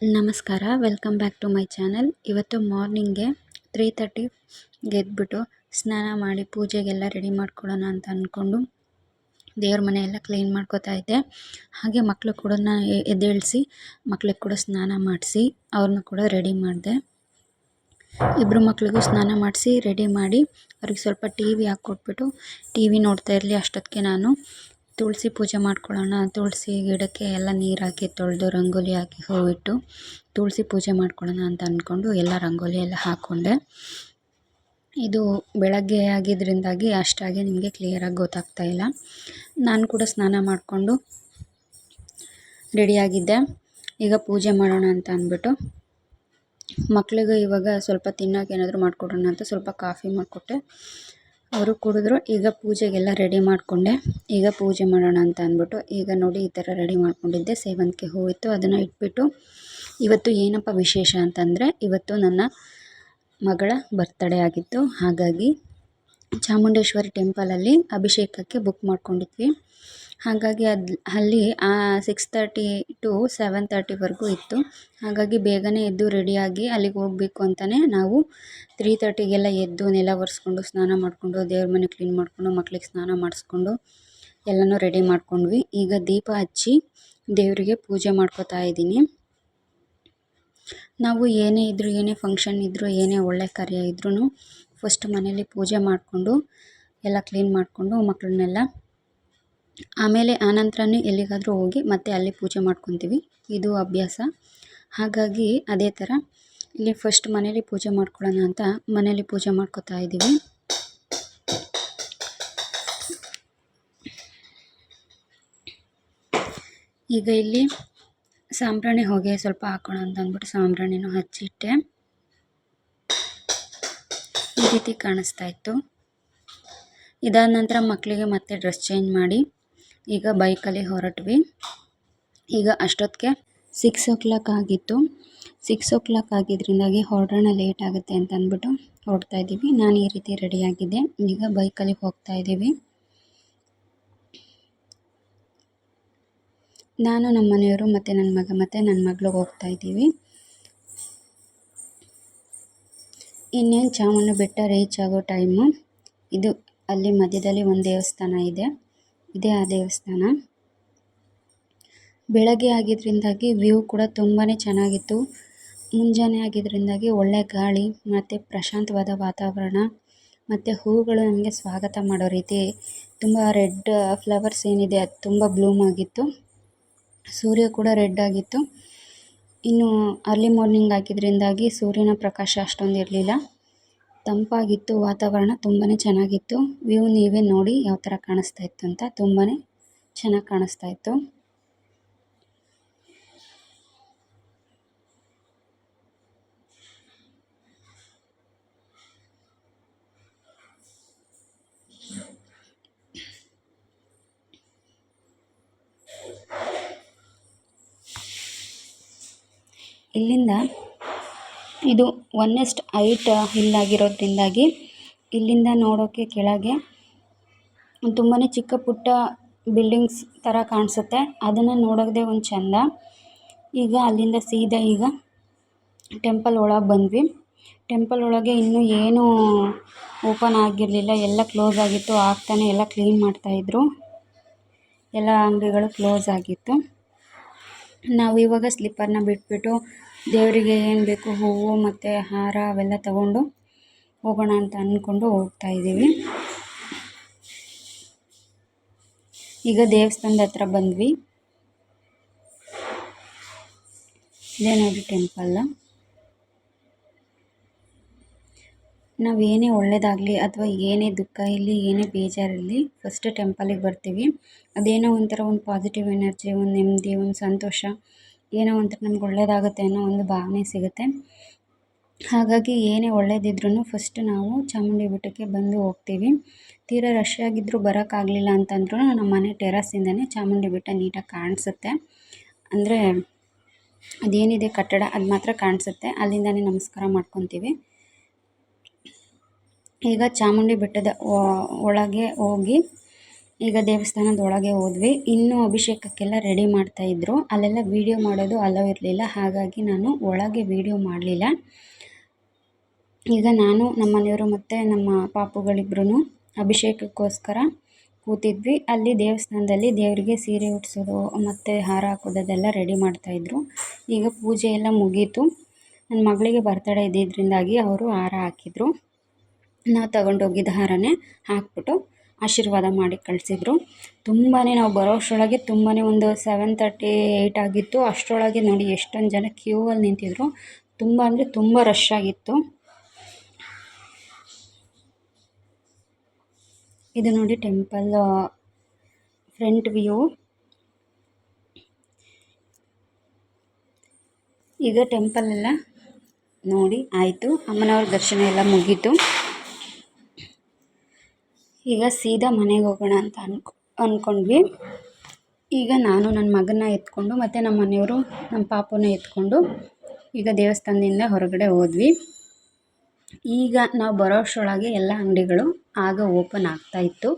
ನಮಸ್ಕಾರ welcome back to my channel ಇವತ್ತು ಮಾರ್ನಿಂಗ್ಗೆ ತ್ರೀ ತರ್ಟಿ ಗೆದ್ಬಿಟ್ಟು ಸ್ನಾನ ಮಾಡಿ ಪೂಜೆಗೆಲ್ಲ ರೆಡಿ ಮಾಡ್ಕೊಳ್ಳೋಣ ಅಂತ ಅಂದ್ಕೊಂಡು ದೇವ್ರ ಮನೆ ಎಲ್ಲ ಕ್ಲೀನ್ ಮಾಡ್ಕೋತಾ ಇದ್ದೆ. ಹಾಗೆ ಮಕ್ಕಳು ಕೂಡ ಎದ್ದೇಳಿಸಿ ಮಕ್ಳಿಗೆ ಕೂಡ ಸ್ನಾನ ಮಾಡಿಸಿ ಅವ್ರನ್ನ ಕೂಡ ರೆಡಿ ಮಾಡಿದೆ. ಇಬ್ಬರು ಮಕ್ಳಿಗೂ ಸ್ನಾನ ಮಾಡಿಸಿ ರೆಡಿ ಮಾಡಿ ಅವ್ರಿಗೆ ಸ್ವಲ್ಪ ಟಿ ವಿ ಹಾಕ್ಕೊಟ್ಬಿಟ್ಟು ಟಿ ವಿ ನೋಡ್ತಾ ಇರಲಿ ಅಷ್ಟೊತ್ತಿಗೆ ನಾನು. ತುಳಸಿ ಪೂಜೆ ಮಾಡ್ಕೊಳ್ಳೋಣ. ತುಳಸಿ ಗಿಡಕ್ಕೆ ಎಲ್ಲ ನೀರು ಹಾಕಿ ತೊಳೆದು ರಂಗೋಲಿ ಹಾಕಿ ಹೂವಿಟ್ಟು ತುಳಸಿ ಪೂಜೆ ಮಾಡ್ಕೊಳ್ಳೋಣ ಅಂತ ಅಂದ್ಕೊಂಡು ಎಲ್ಲ ರಂಗೋಲಿ ಎಲ್ಲ ಹಾಕ್ಕೊಂಡೆ ಇದು ಬೆಳಗ್ಗೆ ಆಗಿದ್ದರಿಂದಾಗಿ ಅಷ್ಟಾಗಿ ನಿಮಗೆ ಕ್ಲಿಯರಾಗಿ ಗೊತ್ತಾಗ್ತಾ ಇಲ್ಲ. ನಾನು ಕೂಡ ಸ್ನಾನ ಮಾಡಿಕೊಂಡು ರೆಡಿಯಾಗಿದ್ದೆ ಈಗ ಪೂಜೆ ಮಾಡೋಣ ಅಂತ ಅಂದ್ಬಿಟ್ಟು ಮಕ್ಕಳಿಗೆ ಇವಾಗ ಸ್ವಲ್ಪ ತಿನ್ನೋಕೆ ಏನಾದರೂ ಮಾಡಿಕೊಡೋಣ ಅಂತ ಸ್ವಲ್ಪ ಕಾಫಿ ಮಾಡಿಕೊಟ್ಟೆ. ಅವರು ಕುಡಿದ್ರು. ಈಗ ಪೂಜೆಗೆಲ್ಲ ರೆಡಿ ಮಾಡಿಕೊಂಡೆ. ಈಗ ಪೂಜೆ ಮಾಡೋಣ ಅಂತ ಅಂದ್ಬಿಟ್ಟು ಈಗ ನೋಡಿ ಈ ಥರ ರೆಡಿ ಮಾಡಿಕೊಂಡಿದ್ದೆ. ಸೇವಂತಿಗೆ ಹೂವಿತ್ತು. ಅದನ್ನು ಇಟ್ಬಿಟ್ಟು ಇವತ್ತು ಏನಪ್ಪ ವಿಶೇಷ ಅಂತಂದರೆ ಇವತ್ತು ನನ್ನ ಮಗಳ ಬರ್ತಡೇ ಆಗಿತ್ತು. ಹಾಗಾಗಿ ಚಾಮುಂಡೇಶ್ವರಿ ಟೆಂಪಲಲ್ಲಿ ಅಭಿಷೇಕಕ್ಕೆ ಬುಕ್ ಮಾಡ್ಕೊಂಡಿದ್ವಿ. ಹಾಗಾಗಿ ಅದು, ಅಲ್ಲಿ ಸಿಕ್ಸ್ ತರ್ಟಿ ಟು ಸೆವೆನ್ ತರ್ಟಿವರೆಗೂ ಇತ್ತು. ಹಾಗಾಗಿ ಬೇಗನೆ ಎದ್ದು ರೆಡಿಯಾಗಿ ಅಲ್ಲಿಗೆ ಹೋಗಬೇಕು ಅಂತಲೇ ನಾವು ತ್ರೀ ತರ್ಟಿಗೆಲ್ಲ ಎದ್ದು ನೆಲ ಒರೆಸ್ಕೊಂಡು ಸ್ನಾನ ಮಾಡಿಕೊಂಡು, ದೇವ್ರ ಮನೆ ಕ್ಲೀನ್ ಮಾಡಿಕೊಂಡು, ಮಕ್ಳಿಗೆ ಸ್ನಾನ ಮಾಡಿಸ್ಕೊಂಡು ಎಲ್ಲನೂ ರೆಡಿ ಮಾಡ್ಕೊಂಡ್ವಿ. ಈಗ ದೀಪ ಹಚ್ಚಿ ದೇವರಿಗೆ ಪೂಜೆ ಮಾಡ್ಕೋತಾ ಇದ್ದೀನಿ. ನಾವು ಏನೇ ಇದ್ದರೂ ಏನೇ ಫಂಕ್ಷನ್ ಇದ್ದರೂ ಏನೇ ಒಳ್ಳೆ ಕಾರ್ಯ ಇದ್ರೂ ಫಸ್ಟ್ ಮನೇಲಿ ಪೂಜೆ ಮಾಡಿಕೊಂಡು, ಎಲ್ಲ ಕ್ಲೀನ್ ಮಾಡಿಕೊಂಡು ಮಕ್ಕಳನ್ನೆಲ್ಲ ಆಮೇಲೆ ಆನಂತರನೇ ಎಲ್ಲಿಗಾದರೂ ಹೋಗಿ ಮತ್ತೆ ಅಲ್ಲಿ ಪೂಜೆ ಮಾಡ್ಕೊತೀವಿ. ಇದು ಅಭ್ಯಾಸ. ಹಾಗಾಗಿ ಅದೇ ಥರ ಇಲ್ಲಿ ಫಸ್ಟ್ ಮನೇಲಿ ಪೂಜೆ ಮಾಡ್ಕೊಳ್ಳೋಣ ಅಂತ ಮನೇಲಿ ಪೂಜೆ ಮಾಡ್ಕೋತಾ ಇದ್ದೀವಿ. ಈಗ ಇಲ್ಲಿ ಸಾಂಬ್ರಾಣಿ ಹೊಗೆ ಸ್ವಲ್ಪ ಹಾಕೋಣ ಅಂತ ಅಂದ್ಬಿಟ್ಟು ಸಾಂಬ್ರಾಣಿನೂ ಹಚ್ಚಿಟ್ಟೆ ಈ ರೀತಿ ಕಾಣಿಸ್ತಾ ಇತ್ತು. ಇದಾದ ನಂತರ ಮಕ್ಕಳಿಗೆ ಮತ್ತೆ ಡ್ರೆಸ್ ಚೇಂಜ್ ಮಾಡಿ. ಈಗ ಬೈಕಲ್ಲಿ ಹೊರಟ್ವಿ. ಈಗ ಅಷ್ಟೊತ್ತಿಗೆ ಸಿಕ್ಸ್ ಓ ಕ್ಲಾಕ್ ಆಗಿತ್ತು. ಸಿಕ್ಸ್ ಓ ಕ್ಲಾಕ್ ಆಗಿದ್ದರಿಂದಾಗಿ ಹೊರಡೋಣ ಲೇಟ್ ಆಗುತ್ತೆ ಅಂತ ಅಂದ್ಬಿಟ್ಟು ಹೊರಡ್ತಾ ಇದ್ದೀವಿ. ನಾನು ಈ ರೀತಿ ರೆಡಿಯಾಗಿದ್ದೆ. ಈಗ ಬೈಕಲ್ಲಿ ಹೋಗ್ತಾ ಇದ್ದೀವಿ. ನಾನು ನಮ್ಮ ಮನೆಯವರು ಮತ್ತು ನನ್ನ ಮಗ ಮತ್ತು ನನ್ನ ಮಗಳು ಹೋಗ್ತಾ ಇದ್ದೀವಿ. ಇನ್ನೇನು ಚಾಮುಂಡಿ ಬೆಟ್ಟ ರೀಚ್ ಆಗೋ ಟೈಮು ಇದು ಅಲ್ಲಿ ಮಧ್ಯದಲ್ಲಿ ಒಂದು ದೇವಸ್ಥಾನ ಇದೆ. ಇದೇ ಆ ದೇವಸ್ಥಾನ. ಬೆಳಗ್ಗೆ ಆಗಿದ್ದರಿಂದಾಗಿ ವ್ಯೂ ಕೂಡ ತುಂಬಾ ಚೆನ್ನಾಗಿತ್ತು. ಮುಂಜಾನೆ ಆಗಿದ್ದರಿಂದಾಗಿ ಒಳ್ಳೆ ಗಾಳಿ, ಮತ್ತು ಪ್ರಶಾಂತವಾದ ವಾತಾವರಣ, ಮತ್ತು ಹೂವುಗಳು ನಮಗೆ ಸ್ವಾಗತ ಮಾಡೋ ರೀತಿ, ತುಂಬ ರೆಡ್ ಫ್ಲವರ್ಸ್ ಏನಿದೆ ಅದು ತುಂಬ ಬ್ಲೂಮ್ ಆಗಿತ್ತು. ಸೂರ್ಯ ಕೂಡ ರೆಡ್ ಆಗಿತ್ತು. ಇನ್ನು ಅರ್ಲಿ ಮಾರ್ನಿಂಗ್ ಆಗಿದ್ದರಿಂದಾಗಿ ಸೂರ್ಯನ ಪ್ರಕಾಶ ಅಷ್ಟೊಂದು ಇರಲಿಲ್ಲ. ತಂಪಾಗಿತ್ತು, ವಾತಾವರಣ ತುಂಬಾ ಚೆನ್ನಾಗಿತ್ತು. ವ್ಯೂ ನೀವೇ ನೋಡಿ ಯಾವ ಥರ ಕಾಣಿಸ್ತಾ ಇತ್ತು ಅಂತ ತುಂಬಾ ಚೆನ್ನಾಗಿ ಕಾಣಿಸ್ತಾ ಇತ್ತು. ಇಲ್ಲಿಂದ ಇದು ಒನ್ನೆಸ್ಟ್ ಹೈಟ್ ಹಿಲ್ ಇಲ್ಲಿಂದ ನೋಡೋಕ್ಕೆ ಕೆಳಗೆ ತುಂಬಾ ಚಿಕ್ಕ ಪುಟ್ಟ ಬಿಲ್ಡಿಂಗ್ಸ್ ಥರ ಕಾಣಿಸುತ್ತೆ. ಅದನ್ನು ನೋಡೋದೇ ಒಂದು ಚೆಂದ. ಈಗ ಅಲ್ಲಿಂದ ಸೀದಾ ಈಗ ಟೆಂಪಲ್ ಒಳಗೆ ಬಂದ್ವಿ. ಟೆಂಪಲ್ ಒಳಗೆ ಇನ್ನೂ ಏನೂ ಓಪನ್ ಆಗಿರಲಿಲ್ಲ. ಎಲ್ಲ ಕ್ಲೋಸ್ ಆಗಿತ್ತು. ಆಗ್ತಾನೆ ಎಲ್ಲ ಕ್ಲೀನ್ ಮಾಡ್ತಾಯಿದ್ರು ಎಲ್ಲ ಅಂಗಡಿಗಳು ಕ್ಲೋಸ್ ಆಗಿತ್ತು. ನಾವು ಇವಾಗ ಸ್ಲಿಪ್ಪರ್ನ ಬಿಟ್ಬಿಟ್ಟು ದೇವರಿಗೆ ಏನು ಬೇಕು ಹೂವು ಮತ್ತು ಹಾರ ಅವೆಲ್ಲ ತಗೊಂಡು ಹೋಗೋಣ ಅಂತ ಅಂದ್ಕೊಂಡು ಹೋಗ್ತಾ ಇದ್ದೀವಿ. ಈಗ ದೇವಸ್ಥಾನದ ಹತ್ರ ಬಂದ್ವಿ. ಇದೇ ನೋಡಿ ಟೆಂಪಲ್. ನಾವು ಏನೇ ಒಳ್ಳೇದಾಗಲಿ ಅಥವಾ ಏನೇ ದುಃಖ ಇರಲಿ, ಏನೇ ಬೇಜಾರಿರಲಿ ಫಸ್ಟ್ ಟೆಂಪಲಿಗೆ ಬರ್ತೀವಿ. ಅದೇನೋ ಒಂಥರ ಒಂದು ಪಾಸಿಟಿವ್ ಎನರ್ಜಿ ಒಂದು ನೆಮ್ಮದಿ, ಒಂದು ಸಂತೋಷ. ಏನೋ ಒಂಥರ ನಮ್ಗೆ ಒಳ್ಳೆಯದಾಗುತ್ತೆ ಅನ್ನೋ ಒಂದು ಭಾವನೆ ಸಿಗುತ್ತೆ. ಹಾಗಾಗಿ ಏನೇ ಒಳ್ಳೆಯದಿದ್ರೂ ಫಸ್ಟ್ ನಾವು ಚಾಮುಂಡಿ ಬೆಟ್ಟಕ್ಕೆ ಬಂದು ಹೋಗ್ತೀವಿ. ತೀರಾ ರಶ್ ಆಗಿದ್ದರೂ ಬರೋಕ್ಕಾಗಲಿಲ್ಲ ಅಂತಂದ್ರೂ ನಮ್ಮ ಮನೆ ಟೆರಸ್ಸಿಂದನೇ ಚಾಮುಂಡಿ ಬೆಟ್ಟ ನೀಟಾಗಿ ಕಾಣಿಸುತ್ತೆ. ಅಂದರೆ ಅದೇನಿದೆ ಕಟ್ಟಡ ಅದು ಮಾತ್ರ ಕಾಣಿಸುತ್ತೆ. ಅಲ್ಲಿಂದನೇ ನಮಸ್ಕಾರ ಮಾಡ್ಕೊತೀವಿ. ಈಗ ಚಾಮುಂಡಿ ಬೆಟ್ಟದ ಒಳಗೆ ಹೋಗಿ ಈಗ ದೇವಸ್ಥಾನದ ಒಳಗೆ ಹೋದ್ವಿ. ಇನ್ನೂ ಅಭಿಷೇಕಕ್ಕೆಲ್ಲ ರೆಡಿ ಮಾಡ್ತಾಯಿದ್ರು ಅಲ್ಲೆಲ್ಲ ವೀಡಿಯೋ ಮಾಡೋದು ಅಲೋ ಇರಲಿಲ್ಲ. ಹಾಗಾಗಿ ನಾನು ಒಳಗೆ ವೀಡಿಯೋ ಮಾಡಲಿಲ್ಲ. ಈಗ ನಾನು, ನಮ್ಮ ಮನೆಯವರು ಮತ್ತು ನಮ್ಮ ಪಾಪುಗಳಿಬ್ರು ಅಭಿಷೇಕಕ್ಕೋಸ್ಕರ ಕೂತಿದ್ವಿ. ಅಲ್ಲಿ ದೇವಸ್ಥಾನದಲ್ಲಿ ದೇವರಿಗೆ ಸೀರೆ ಉಟ್ಸೋದು ಮತ್ತು ಹಾರ ಹಾಕೋದೆಲ್ಲ ರೆಡಿ ಮಾಡ್ತಾಯಿದ್ರು ಈಗ ಪೂಜೆ ಎಲ್ಲ ಮುಗೀತು. ನನ್ನ ಮಗಳಿಗೆ ಬರ್ತಡೇ ಇದ್ದಿದ್ದರಿಂದಾಗಿ ಅವರು ಹಾರ ಹಾಕಿದರು. ನಾವು ತಗೊಂಡೋಗಿದ್ದ ಹಾರನೇ ಹಾಕ್ಬಿಟ್ಟು ಆಶೀರ್ವಾದ ಮಾಡಿ ಕಳಿಸಿದ್ರು. ತುಂಬಾ ನಾವು ಬರೋ ಅಷ್ಟರೊಳಗೆ ತುಂಬಾ ಒಂದು ಸೆವೆನ್ ತರ್ಟಿ ಏಯ್ಟ್ ಆಗಿತ್ತು. ಅಷ್ಟರೊಳಗೆ ನೋಡಿ ಎಷ್ಟೊಂದು ಜನ ಕ್ಯೂ ಅಲ್ಲಿ ನಿಂತಿದ್ರು. ತುಂಬ ಅಂದರೆ ತುಂಬ ರಶ್ ಆಗಿತ್ತು. ಇದು ನೋಡಿ ಟೆಂಪಲ್ ಫ್ರಂಟ್ ವ್ಯೂ ಈಗ ಟೆಂಪಲ್ ಎಲ್ಲ ನೋಡಿ ಆಯಿತು. ಅಮ್ಮನವ್ರ ದರ್ಶನ ಎಲ್ಲ ಮುಗೀತು. ಈಗ ಸೀದಾ ಮನೆಗೆ ಹೋಗೋಣ ಅಂತ ಅನ್ಕೊ ಅಂದ್ಕೊಂಡ್ವಿ ಈಗ ನಾನು ನನ್ನ ಮಗನ್ನ ಎತ್ಕೊಂಡು ಮತ್ತು ನಮ್ಮ ಮನೆಯವರು ನಮ್ಮ ಪಾಪುನ ಎತ್ಕೊಂಡು ಈಗ ದೇವಸ್ಥಾನದಿಂದ ಹೊರಗಡೆ ಹೋದ್ವಿ. ಈಗ ನಾವು ಬರೋ ಅಷ್ಟರೊಳಗೆ ಎಲ್ಲ ಅಂಗಡಿಗಳು ಆಗ ಓಪನ್ ಆಗ್ತಾಯಿತ್ತು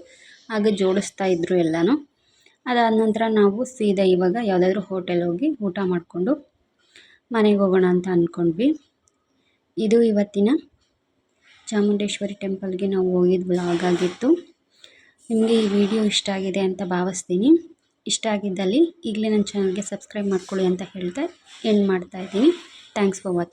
ಆಗ ಜೋಡಿಸ್ತಾ ಇದ್ದರು ಎಲ್ಲನೂ. ಅದಾದ ನಂತರ ನಾವು ಸೀದಾ ಇವಾಗ ಯಾವುದಾದ್ರೂ ಹೋಟೆಲ್ ಹೋಗಿ ಊಟ ಮಾಡಿಕೊಂಡು ಮನೆಗೆ ಹೋಗೋಣ ಅಂತ ಅಂದ್ಕೊಂಡ್ವಿ ಇದು ಇವತ್ತಿನ ಚಾಮುಂಡೇಶ್ವರಿ ಟೆಂಪಲ್ಗೆ ನಾವು ಹೋಗಿದ್ದು ಬ್ಲಾಗ್ ಆಗಿತ್ತು. ನಿಮಗೆ ಈ ವಿಡಿಯೋ ಇಷ್ಟ ಆಗಿದೆ ಅಂತ ಭಾವಿಸ್ತೀನಿ. ಇಷ್ಟ ಆಗಿದ್ದಲ್ಲಿ ಈಗಲೇ ನನ್ನ ಚಾನಲ್ಗೆ ಸಬ್ಸ್ಕ್ರೈಬ್ ಮಾಡ್ಕೊಳ್ಳಿ ಅಂತ ಹೇಳ್ತಾ ಎಂಡ್ ಮಾಡ್ತಾಯಿದ್ದೀನಿ ಥ್ಯಾಂಕ್ಸ್ ಫಾರ್ ವಾಚಿಂಗ್